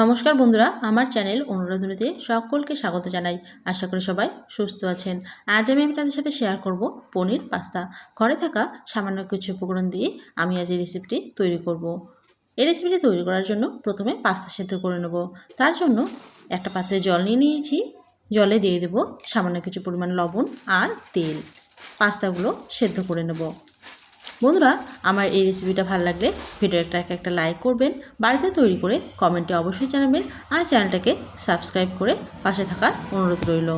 নমস্কার বন্ধুরা, আমার চ্যানেল অনুরাধনীতে সকলকে স্বাগত জানাই। আশা করি সবাই সুস্থ আছেন। আজ আমি আপনাদের সাথে শেয়ার করব পনির পাস্তা। ঘরে থাকা সামান্য কিছু উপকরণ দিয়ে আমি আজ এই রেসিপিটি তৈরি করব। এই রেসিপিটি তৈরি করার জন্য প্রথমে পাস্তা সেদ্ধ করে নেব। তার জন্য একটা পাত্রে জল নিয়ে নিয়েছি। জলে দিয়ে দেব সামান্য কিছু পরিমাণ লবণ আর তেল। পাস্তাগুলো সেদ্ধ করে নেব। বন্ধুরা, আমার এই রেসিপিটা ভালো লাগলে ভিডিওটাকে একটা লাইক করবেন, বাড়িতে তৈরি করে কমেন্টে অবশ্যই জানাবেন আর চ্যানেলটাকে সাবস্ক্রাইব করে পাশে থাকার অনুরোধ রইল।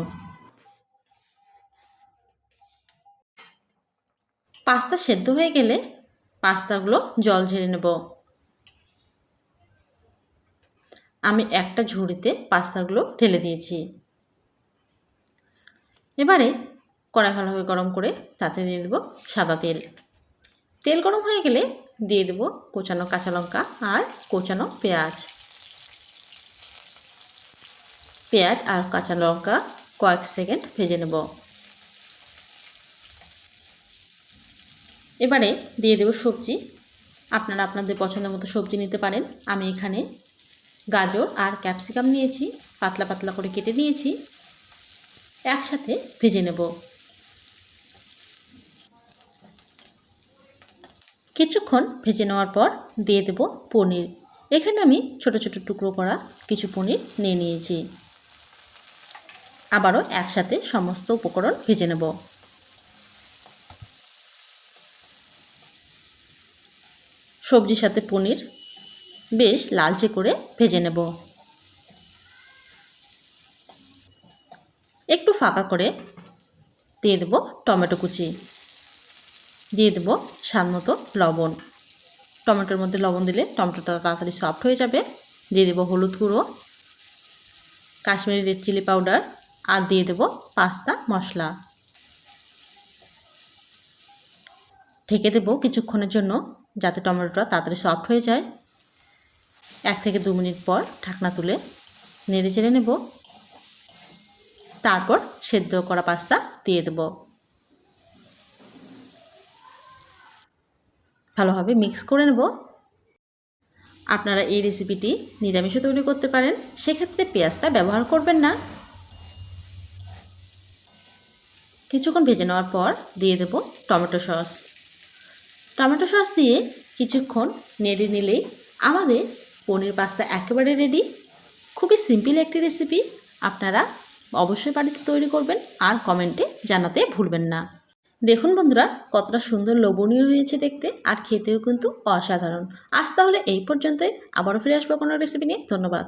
পাস্তা সেদ্ধ হয়ে গেলে পাস্তাগুলো জল ঝেড়ে নেব। আমি একটা ঝুড়িতে পাস্তাগুলো ঢেলে দিয়েছি। এবারে কড়া ভালোভাবে গরম করে তাতে দিয়ে দেবো সাদা তেল। তেল গরম হয়ে গেলে দিয়ে দেবো কোচানো কাঁচা লঙ্কা আর কোচানো পেঁয়াজ। পেঁয়াজ আর কাঁচা লঙ্কা কয়েক সেকেন্ড ভেজে নেব। এবারে দিয়ে দেবো সবজি। আপনারা আপনাদের পছন্দ মতো সবজি নিতে পারেন। আমি এখানে গাজর আর ক্যাপসিকাম নিয়েছি, পাতলা পাতলা করে কেটে নিয়েছি। একসাথে ভেজে নেব। কিছুক্ষণ ভেজে নেওয়ার পর দিয়ে দেব পনির। এখানে আমি ছোট ছোট টুকরো করা কিছু পনির নিয়ে নিয়েছি। আবারও একসাথে সমস্ত উপকরণ ভেজে নেব। সবজির সাথে পনির বেশ লালচে করে ভেজে নেব। একটু ফাঁকা করে দিয়ে দেব টমেটো কুচি। দিয়ে দেবো স্বাদ মতো লবণ। টমেটোর মধ্যে লবণ দিলে টমেটোটা তাড়াতাড়ি সফট হয়ে যাবে। দিয়ে দেবো হলুদ গুঁড়ো, কাশ্মীরি রেড চিলি পাউডার আর দিয়ে দেবো পাস্তা মশলা। ঢেকে দেবো কিছুক্ষণের জন্য যাতে টমেটোটা তাড়াতাড়ি সফট হয়ে যায়। এক থেকে দু মিনিট পর ঢাকনা তুলে নেড়ে চেড়ে নেব। তারপর সেদ্ধ করা পাস্তা দিয়ে দেবো। ভালোভাবে মিক্স করে নেব। আপনারা এই রেসিপিটি নিরামিষও তৈরি করতে পারেন, সেক্ষেত্রে পেঁয়াজটা ব্যবহার করবেন না। কিছুক্ষণ ভেজে নেওয়ার পর দিয়ে দেব টমেটো সস। টমেটো সস দিয়ে কিছুক্ষণ নেড়ে নিলেই আমাদের পনির পাস্তা একেবারে রেডি খুবই সিম্পল একটি রেসিপি আপনারা অবশ্যই বাড়িতে তৈরি করবেন আর কমেন্টে জানাতে ভুলবেন না। দেখুন বন্ধুরা, কতটা সুন্দর লোভনীয় হয়েছে দেখতে আর খেতেও কিন্তু অসাধারণ। আজ তাহলে এই পর্যন্তই। আবারও ফিরে আসব কোনো রেসিপি নিয়ে। ধন্যবাদ।